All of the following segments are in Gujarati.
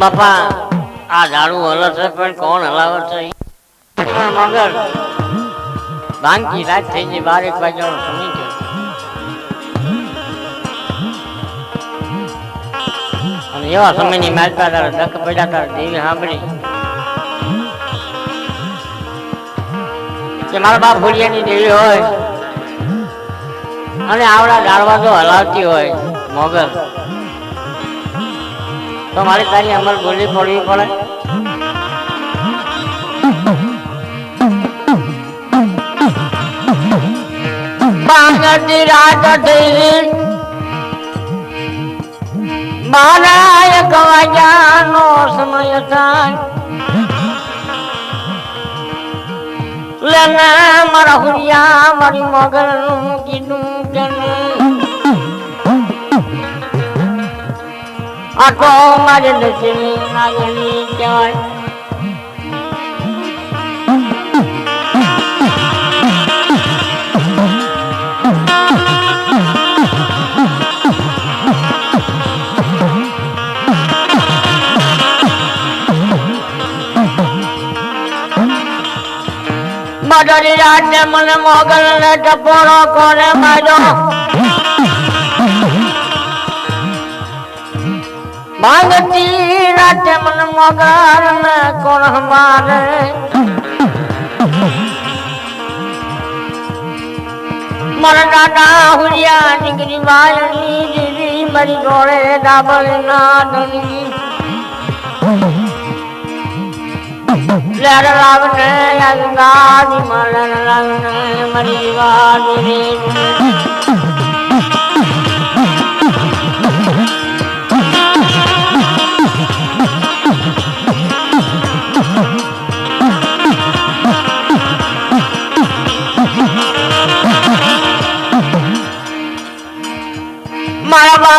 બાપા આ ઝાડુ હલે છે પણ કોણ હલાવે છે મગર બાંકી રાત થઈ ગઈ બાર એક વાગ્યાનો સમય છે અને એવા સમયની માલપા તારા ધક પડ્યા તારા દેવી સાંભળી. કે મારા બાપ ભૂલિયાની દેવી હોય અને આવડા તો હલાવતી હોય મોગલ. તો તારી અમર બોલી પડવી પડે. મારા એક વાગ્યાનો સમય થાય. લેના મારા હુરિયા મારી મગરનું કીધું કે આખો મારે નસીબની નાગણી કહેવાય મદરી રાતે મને મોગલ ને ટપોરો કોને ભાંગતી રાતે મને મોગલ ને કોણ મારે મારા દાદા હુરિયા નીકળી વાયણી દીદી મારી જોડે ડાબલ ના મરી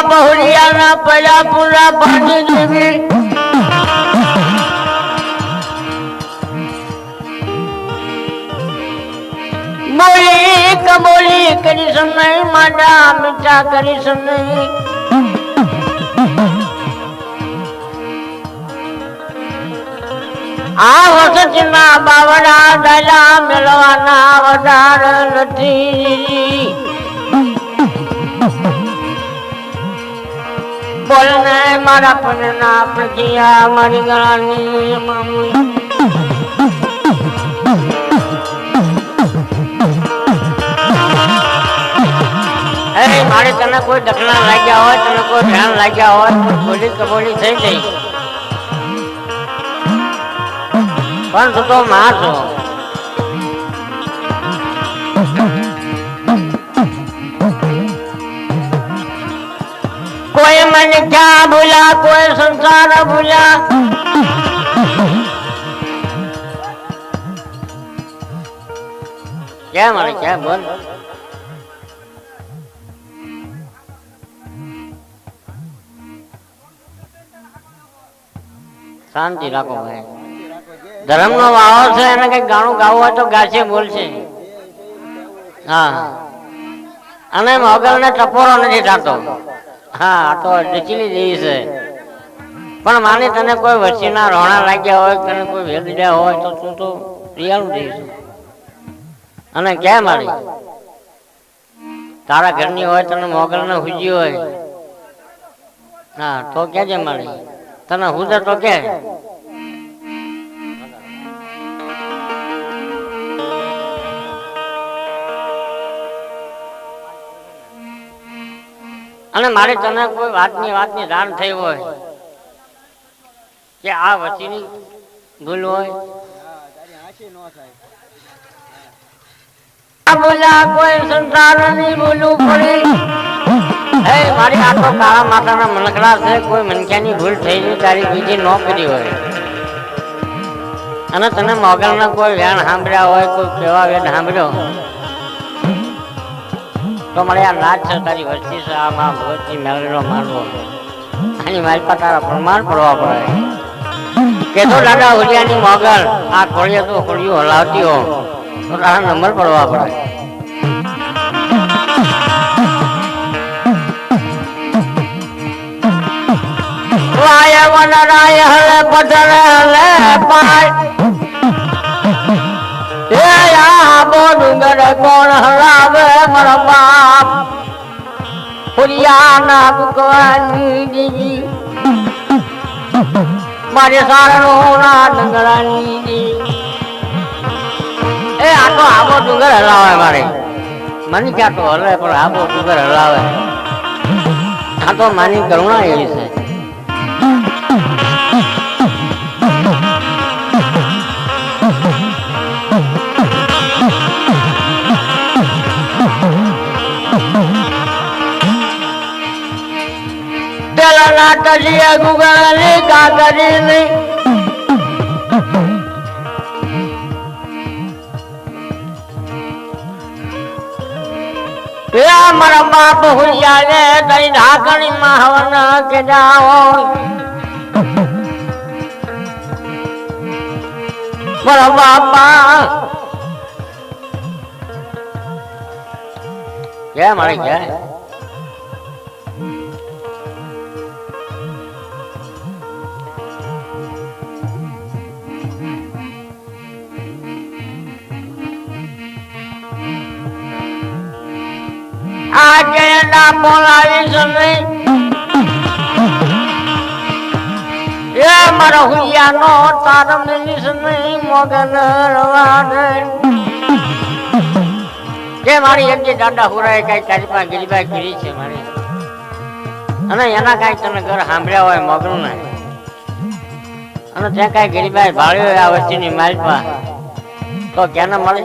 મારા બાપ હુરિયાના પડ્યા પૂરા પાણી દેવી બોલી કબોલી કરી સમય માડા મીઠા કરી સમય આ વસતના બાવડા દલા મેળવાના બોલને મારા પનના પ્રતિયા મારી ગળાની અરે મારે તને કોઈ ડકલા લાગ્યા હોય, તને કોઈ ધ્યાન લાગ્યા હોય બોલી કબોલી થઈ ગઈ પણ તું તો માં છો. મને ક્યાં ભૂલા, કોઈ સંસાર ભૂલા? ક્યાં મળે ક્યાં? બોલ. શાંતિ રાખો ભાઈ. ધર્મ નો વાવો છે, એને કઈ ગાણું ગાવું હોય તો ગાશે, બોલશે. હા. અને મોગલ ને ટપોરો નથી થતો હા, આ તો ડચીલી દેવી છે. પણ માની તને કોઈ વચ્ચેના રોણા લાગ્યા હોય તને કોઈ ભેદડ્યા હોય તો તું તો રિયાલું દઈશું અને ક્યાં મારી? તારા ઘરની હોય, તને મોગલ ને હુજી હોય. હા, તો કેજે મારી? તને હુજે તો કે અને મારે તને કોઈ વાતની વાતની જાણ થઈ હોય કે આ વચ્ચેની ભૂલ હોય. મનક્યાની ભૂલ થઈ ગઈ તારી બીજી ન હોય. અને તને મોગલના કોઈ વ્યાણ સાંભળ્યા હોય, કોઈ કેવા વેદ સાંભળ્યો? તો મને આ નાચ છે, તારી વસ્તી છે આ માં ભગવતી મેળવેલો માનવો આની મારી પાસે તારા પ્રમાણ પડવા પડે. કે તો દાદા હુલિયાની મોગલ, આ કોળીએ તો કોળીઓ હલાવતી હો. તો તારા નંબર પડવા પડે. રાય વન રાય હલે પથર હલે, પાય. ડુંગર કોણ હલાવે મારા બાપ ફુરિયાના ભગવાનની દીદી મારે સારણો ના ડુંગરાની એ, આ તો આબો ડુંગર હલાવે મારે. મને ક્યાં તો હલે, પણ આબો ડુંગર હલાવે. આ તો માની કરુણા એવી છે. ના કરીએ, ગુગળની કાકરીની એ મારા બાપ હુયા રે તઈ ઢાકણી માં હવન કે જાઓ મારા બાપા. કે મારે કે આજે ના એ મારો હુયાનો તારમ સમય મોગન રવાને જે મારી દાદા હુરાય કઈ તારી પાસે ગિરિબાઈ ગીરી છે મારી. અને એના કઈ તમે ઘર સાંભળ્યા હોય મગનું ને અને ત્યાં કઈ ગિરિબાઈ ભાળ્યો હોય આ વસ્તીની માલપા. તો ક્યાં મળે?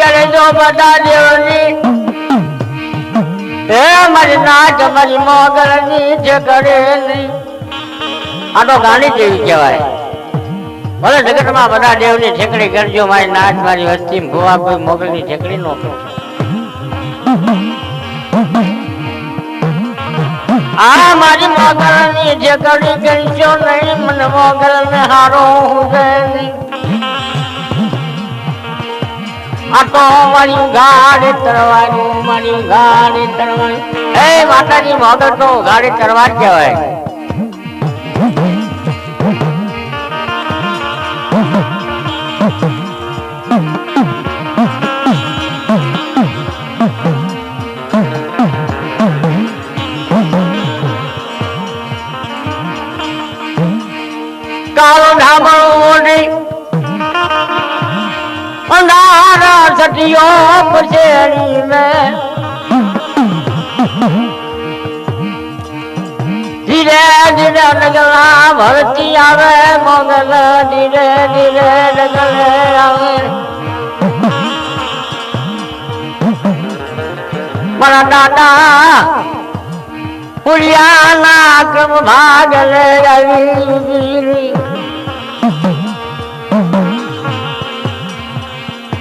કરે જો બધા દેવની. હે મારી નાચ, મારી મોગલની છે કરેલી આ તો ગાંડી જેવી ઠેકડી કરજો, મારી નાચ, મારી વસ્તી ભોવા કોઈ મોગલની ઠેકડી નો આ મારી મોગલની ઠેકડી કરજો નહીં, મને મોગલ ને હારો હું નહીં આ તો મારી ગાડી તરવાની મારી ગાડી તરવાની એ માતાજી મોગલ તો ગાડી તરવા કહેવાય. સટિયો પછેડી મે. ધીરે ધીરે ડગલા ભરતી આવે, મોગલ ધીરે ધીરે ડગલે આવે. મારા દાદા પુલિયાના ક્રમ ભાગ લે આવી.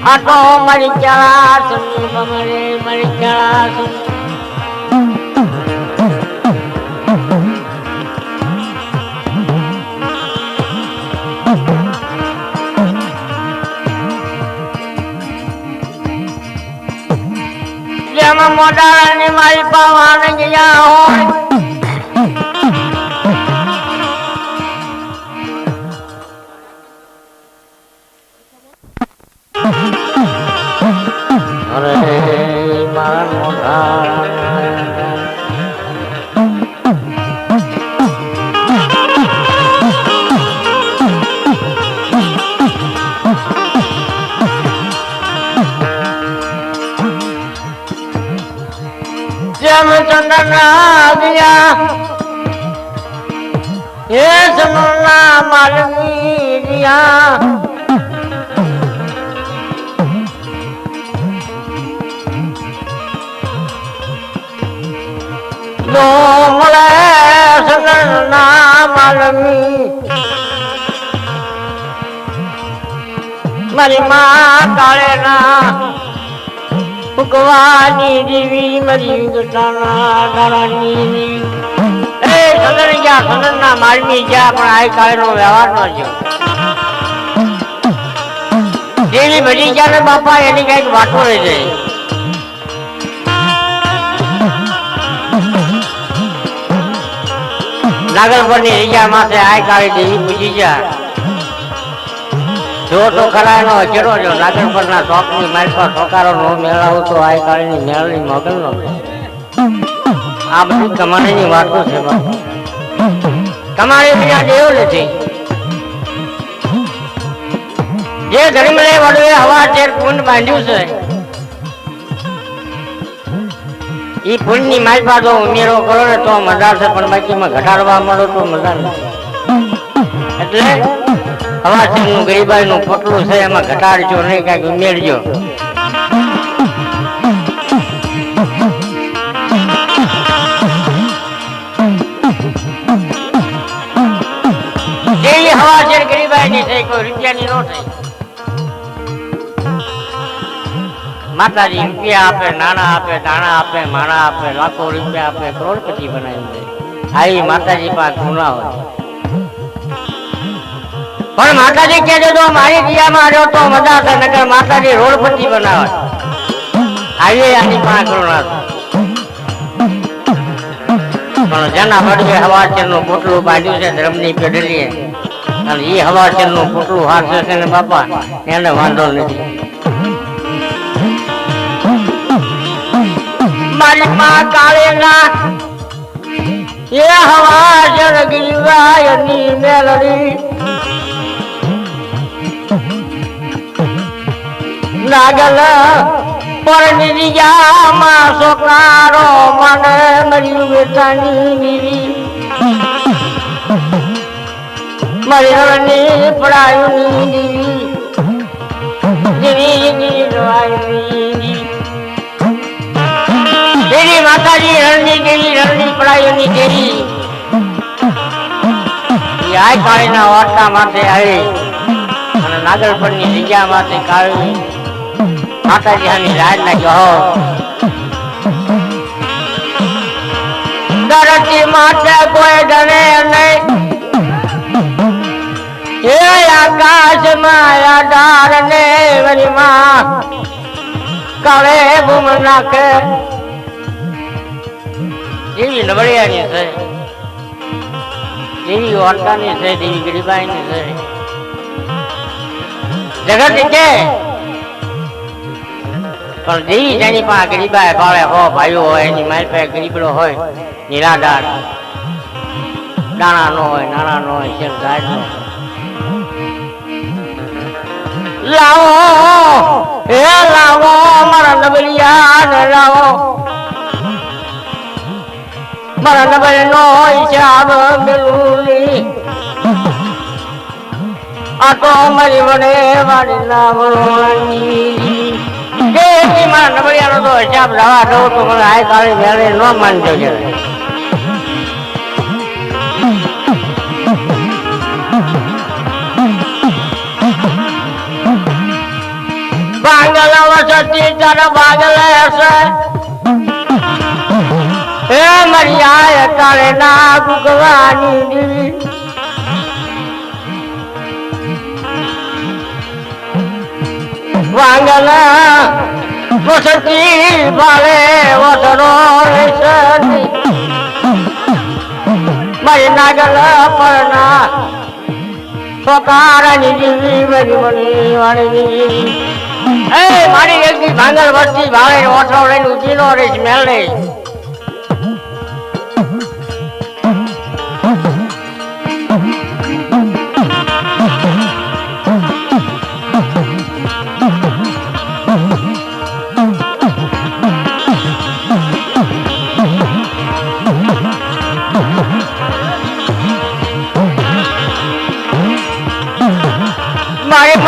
આટો મરી ચા સંદીપ મરે મરી ચા જેમાં મોઢાની મારી પાવાને ગયા હોય જેમ ચંદના ગયા એ સમના માલવી ગયા નો મળે સગનના માલવી મારી માં કાળેના ફૂકવાની દીવી મરી ના બાપા એની કંઈક વાતો રહી જાય નાગર પરની રીજા માથે આ કાળે દેવી પૂજી ગયા. જો તો ખરા એનો અચેરો જો નાગર પર ના શોખની મેળાવો તો આ કાળની ની મેળવી નો આ બધી કમાણી વાતો છે બાપા કમાણી વિના દેવ નથી. જે ધર્મ લે વડવે હવા ચેર કુંડ બાંધ્યું છે, ઈ પુણ્યની માલપા જો ઉમેરો કરો ને તો મજા છે પણ બાકીમાં ઘટાડવા મળો તો મજા નથી. એટલે હવા ચેરનું ગરીબાઈ નું પોટલું છે, એમાં ઘટાડજો, નહીં કાંઈક ઉમેરજો. જેવી માતાજી રૂપિયા આપે, નાણા આપે, દાણા આપે, માણા આપે, લાખો રૂપિયા આપે, કરોડપતિ બનાવી દે. આવી માતાજી પાસે ગુના હોય. પણ માતાજી કહેજો તો મારી દિયામાં આવ્યો તો મજા હતા નકર માતાજી રોડપતિ બનાવે. આવીએ આની પાંચ કરુણા પણ જેના વડવે હવાચરનું પોટલું બાંધ્યું છે, ધર્મની પેઢલીએ, અને એ હવાચરનું પોટલું હાથે છે ને બાપા, એને વાંધો નથી. મારી માં કાળેના એ હવાચર ગીરવાયની મેલડી. નાગલ પરની જામાં સોકારો મને મળ્યું બેટાની મીરી મરી પડાયું નીરી નીરી નીરી દેવી માતાજી રણની દેવી રણની પડાયું ની દેવી એ આ કાળીના વાર્તા માટે આવી અને નાગરપણની જગ્યા માટે કાળી માતાજી આની રાજ નાખ્યો ધરતી માટે કોઈ ડરે નહીં. એ આકાશમાં આધાર ને વરીમાં કાળે બૂમ નાખે. જેવી નબળિયાની છે, જેવી વાર્તાની છે દેવી ગરીબાઈની છે. જગત કે પણ જેવી જેની પાસે ગરીબાએ ભાવે હો ભાઈઓ હોય, એની મારી પાસે ગરીબડો હોય, નિરાધાર. દાણા નો હોય નાણા નો હોય. શેર લાવો, હે લાવો, મારા નબળિયા લાવો. મારા નબળ નો હિસાબ મેલુલી. આ તો મારી વડે મારી નામણી જે મારા નબળિયાનો તો હિસાબ લાવા દઉં તો મને આ કાળી વેળે ન માનજો છે બાંગલ વસતી તર બાગલ હશે. હે મારી આય કાળે ના ભગવાની દીવી. વાંગલા વસતી ભાવે સતી મારી નાગલ પરના ભાંગલ વસ્તી ભાવે ઓઠો લઈને ઊભી રહીશ મેળ નહીં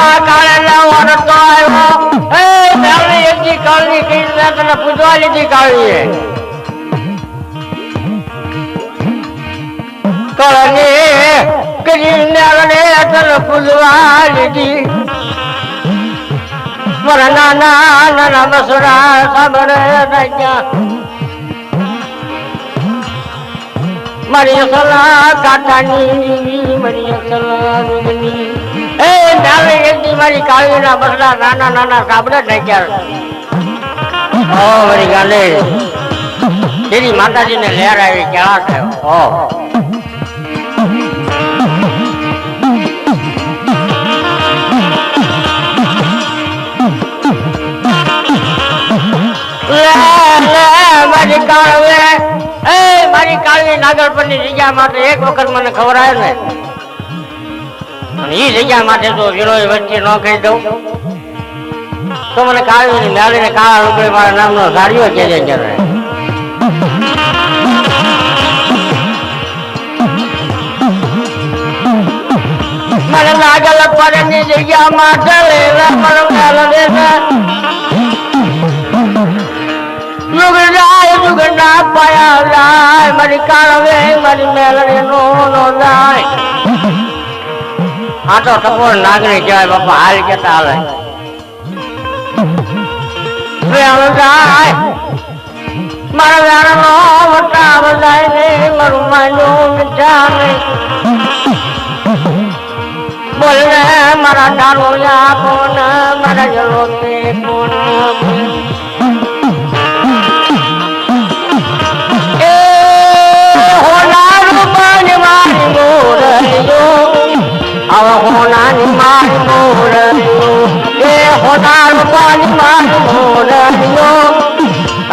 મારી માં કાળે લાવવાનો તો આવ્યો. એ, મેળવી એકજી કાળની પૂજવા લીધી કાળીએ. નાના નાના મસરા સાંભળે કાટાની, મારી સલાહ રૂમની એ નાલે એકદી મારી કાળીના મસરા નાના નાના જગ્યા માટે એક વખત મને આવે ને. અને ઈ જગ્યા માટે જો વીરો વચ્ચે ન કહી દઉં. તો મને કાળવી મેળીને કાળા રૂપે મારા નામનો ગાડીઓ કે છે. કરે પાયા મારી કાળવે મારી મેલડી નો નો જાય. આ તો ટપોર નાગરી કહેવાય, બાપા, હાલ કેતા હાલે મારા વેણ નો વટાવ જાય ને મારું માનું મીઠા બોલને મારા ડાળોયા કોણ મારા જલો હોનારું પાણી મારી મોરયો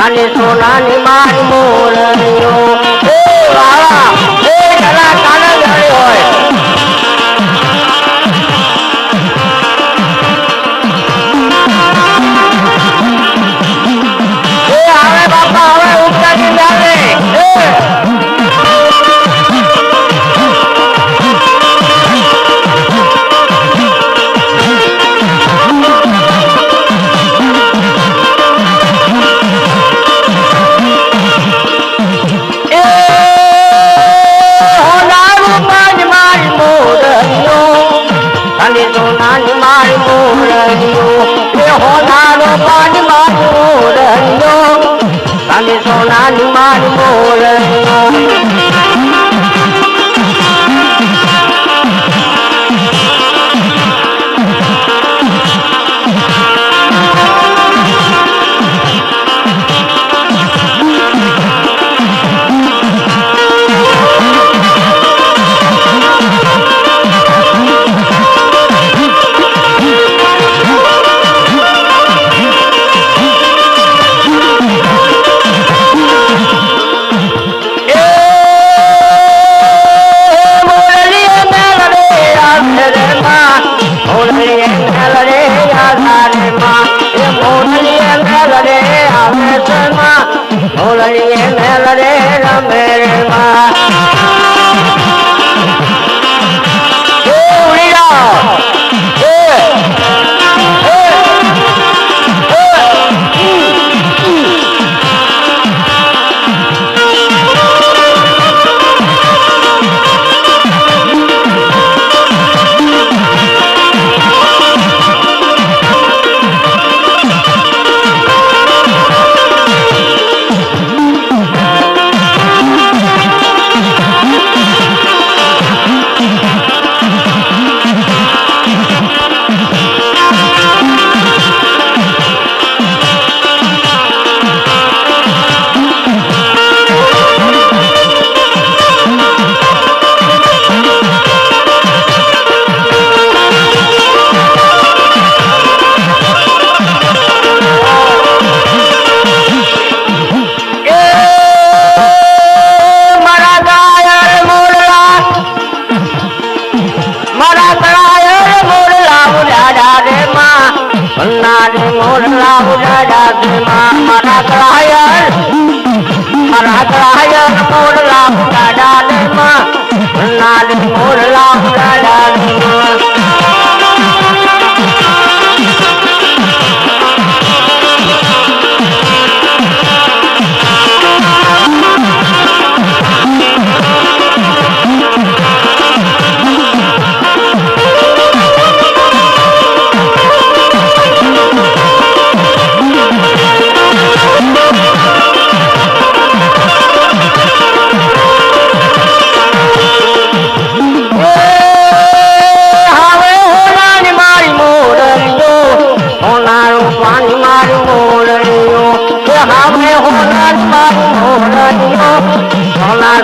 અને સોનાની મારી મોરયો એ વાળા એ કલા કાને હોય.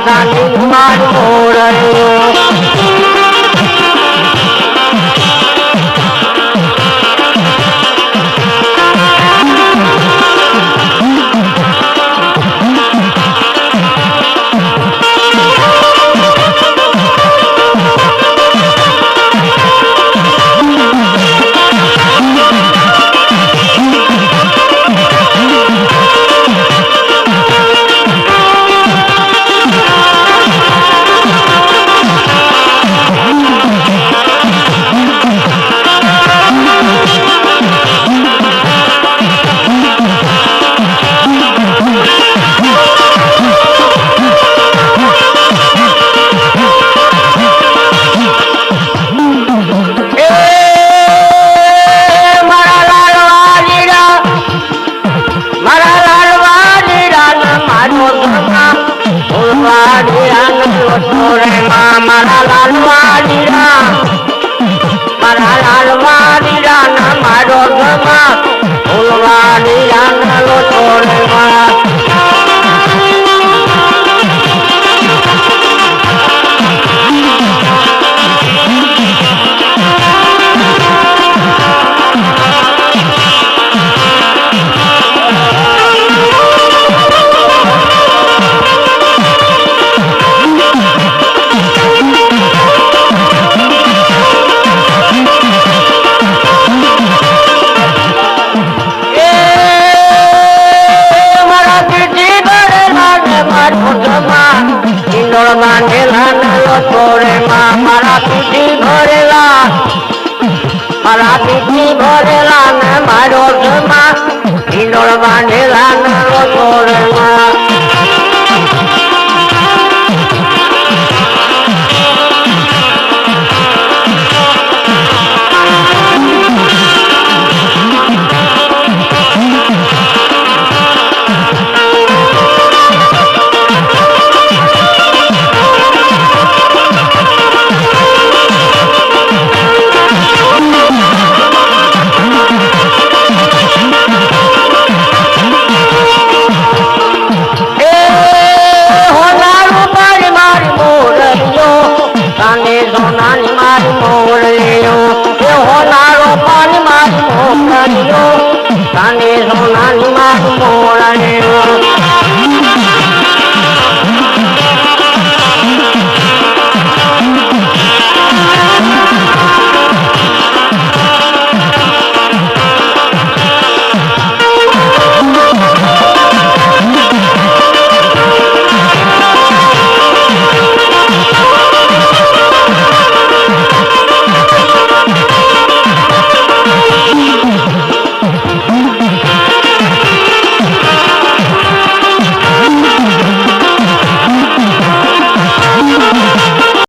ना পিঠি ভরেলা? মারা পিঠি ভরেলা? না মারো মা ইন্দর বাঁধেলা না রতর মা સોનાની મારી મોરલીઓ એ હોનારો પાણી મારી મોકલીઓ કાને સોનાની મારી મોરલીઓ